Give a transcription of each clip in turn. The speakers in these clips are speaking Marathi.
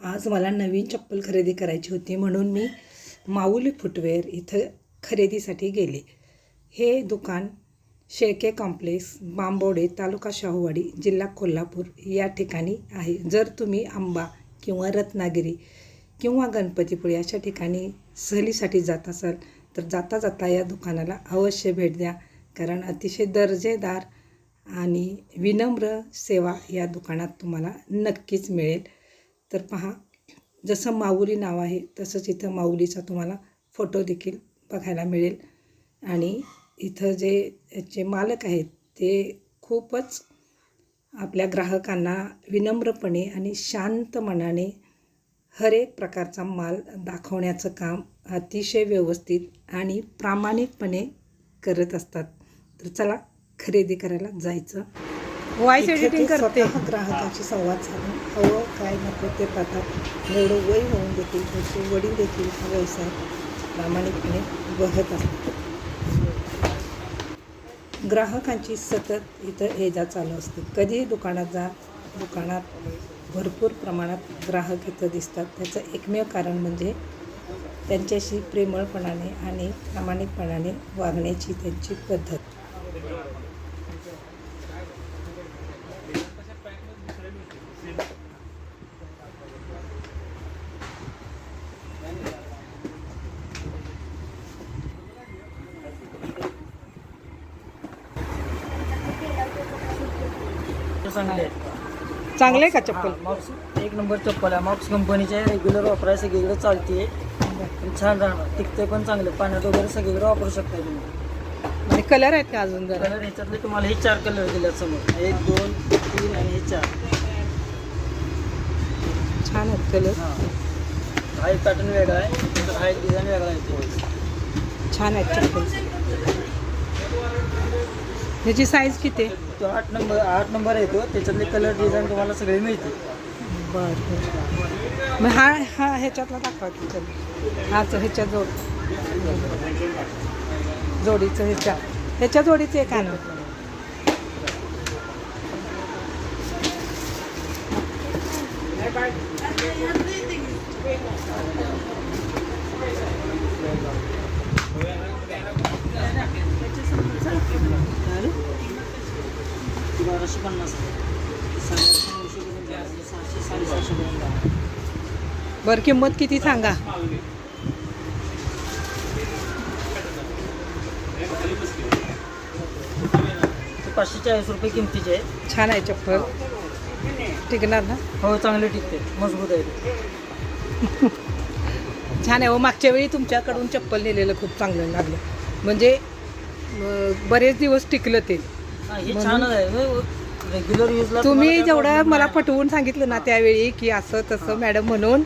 आज मला नवीन चप्पल खरेदी करायची होती म्हणून मी माऊली फुटवेअर इथं खरेदीसाठी गेले. हे दुकान शेळके कॉम्प्लेक्स बांबोडे तालुका शाहूवाडी जिल्हा कोल्हापूर या ठिकाणी आहे. जर तुम्ही आंबा किंवा रत्नागिरी किंवा गणपतीपुळे अशा ठिकाणी सहलीसाठी जात असाल तर जाता जाता या दुकानाला अवश्य भेट द्या. कारण अतिशय दर्जेदार आणि विनम्र सेवा या दुकानात तुम्हाला नक्कीच मिळेल. तर पहा जसं माऊली नाव आहे तसंच इथं माऊलीचा तुम्हाला फोटो देखील बघायला मिळेल. आणि इथं जे याचे मालक आहेत ते खूपच आपल्या ग्राहकांना विनम्रपणे आणि शांत मनाने हर एक प्रकारचा माल दाखवण्याचं काम अतिशय व्यवस्थित आणि प्रामाणिकपणे करत असतात. तर चला खरेदी करायला जायचं. व्हॉइस एडिटिंग करते. ग्राहकाशी संवाद साधून. हवं काय नको ते पाहतात. एवढं वय होऊन देखील त्याचे वडील देखील हा व्यवसाय प्रामाणिकपणे बघत असतात. ग्राहकांची सतत इथं ये जा चालू असते. कधीही दुकानात जा दुकानात भरपूर प्रमाणात ग्राहक इथं दिसतात. त्याचं एकमेव कारण म्हणजे त्यांच्याशी प्रेमळपणाने आणि प्रामाणिकपणाने वागण्याची त्यांची पद्धत. चांगले आहेत. चांगले आहे का चप्पल? मॉक्स एक नंबर चप्पल आहे. मॉक्स कंपनीचे रेग्युलर वापराय सगळीकडे चालते छान राहणार. टिकते पण चांगले. पाण्यात वगैरे सगळीकडे वापरू शकता तुम्ही. आणि कलर आहेत का अजून जरा? कलर ह्याच्यातले तुम्हाला हे चार कलर दिल्यात समोर. एक दोन तीन आणि हे चार. छान आहेत कलर. हा. एक पॅटर्न वेगळा आहे. हा एक डिझाईन वेगळा आहे. छान आहेत चप्पल. ह्याची साईज किती? आहे तो आठ नंबर आठ नंबर आहे तो. त्याच्यातले कलर डिझाईन तुम्हाला सगळे मिळते बरं बरं. मग हा हा ह्याच्यातला दाखवा की चल. हाच ह्याच्या जोड जोडीचं ह्याच्या. ह्याच्या जोडीचं एक आणलं ती बाराशे पन्नास आहे. साडेआठशे नऊशे पर्यंत सहाशे साडेसहाशे पर्यंत आहे. बरं किंमत किती सांगा? ते पाचशे चाळीस रुपये किमतीचे आहे छान आहे चप्पल. टिकणार ना? हो चांगले टिकते. मजबूत आहे ते. छान आहे हो मागच्या वेळी तुमच्याकडून चप्पल नेलेलं खूप चांगलं लागलं. म्हणजे अं, बरेच दिवस टिकलं ते. हा, छानच आहे. रेग्युलर युजला तुम्ही जेवढं मला पटवून सांगितलं ना त्यावेळी की असं तसं मॅडम म्हणून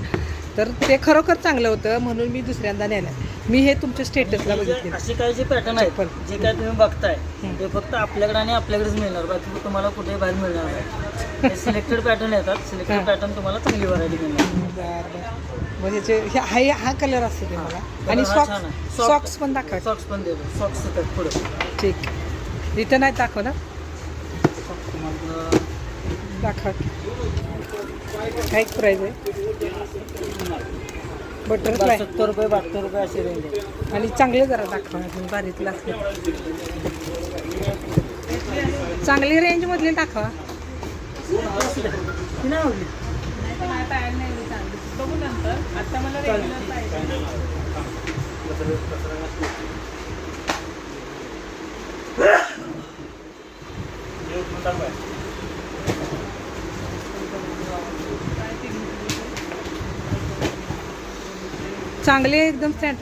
तर ते खरोखर चांगलं होतं म्हणून मी दुसऱ्यांदा नेलं. मी हे तुमच्या स्टेटसला बघितले असे काही जे पॅटर्न आहेत चप्पल. जे काय तुम्ही बघताय. ते फक्त आपल्याकडे आणि आपल्याकडेच मिळणार. बाकी तुम्हाला कुठेही बाहेर मिळणार नाही. सिलेक्टेड पॅटर्न येतात. सिलेक्टेड पॅटर्न तुम्हाला चांगली व्हरायटी मिळणार. म्हणजे हे हा हा कलर असतो ते मला. आणि सॉक्स आहे. सॉक्स पण दाखवा. सॉक्स पण देतो. सॉक्स येतात पुढे. ठीक. इथं नाही दाखव ना दाखवा. काय प्राईज आहे? बटरफ्लाय. सत्तर रुपये बहात्तर रुपये अशी रेंज आहे. आणि चांगले जरा दाखवा. अजून बारीकला असले चांगली रेंज मधली दाखवा. ती नाही आवडली. चांगले एकदम स्टँड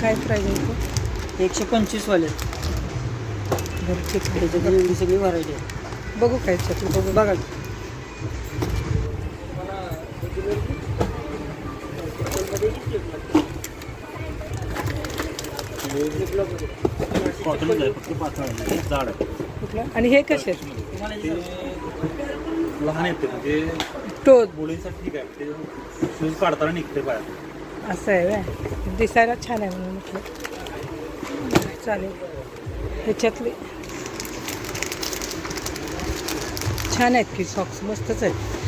काय प्राईज आहे? एकशे पंचवीस वाले. त्याच्यात एवढी सगळी व्हरायटी आहे. बघू काय चटणी बघू बघा. कॉटनच आहे फक्त पातळ आहे जाड आहे कुठलं? आणि हे कसे आहेत? ते लहान येते म्हणजे टोच. मुलींसाठी ठीक आहे ते शूज काढताना निघते बाहेर. असं आहे व्हय. दिसायला छान आहे म्हणून म्हटलं. चालेल. ह्याच्यातले छान आहेत की सॉक्स मस्तच आहेत.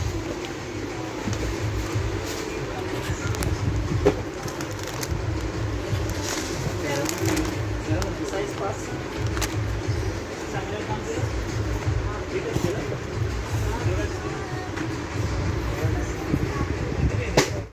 ます。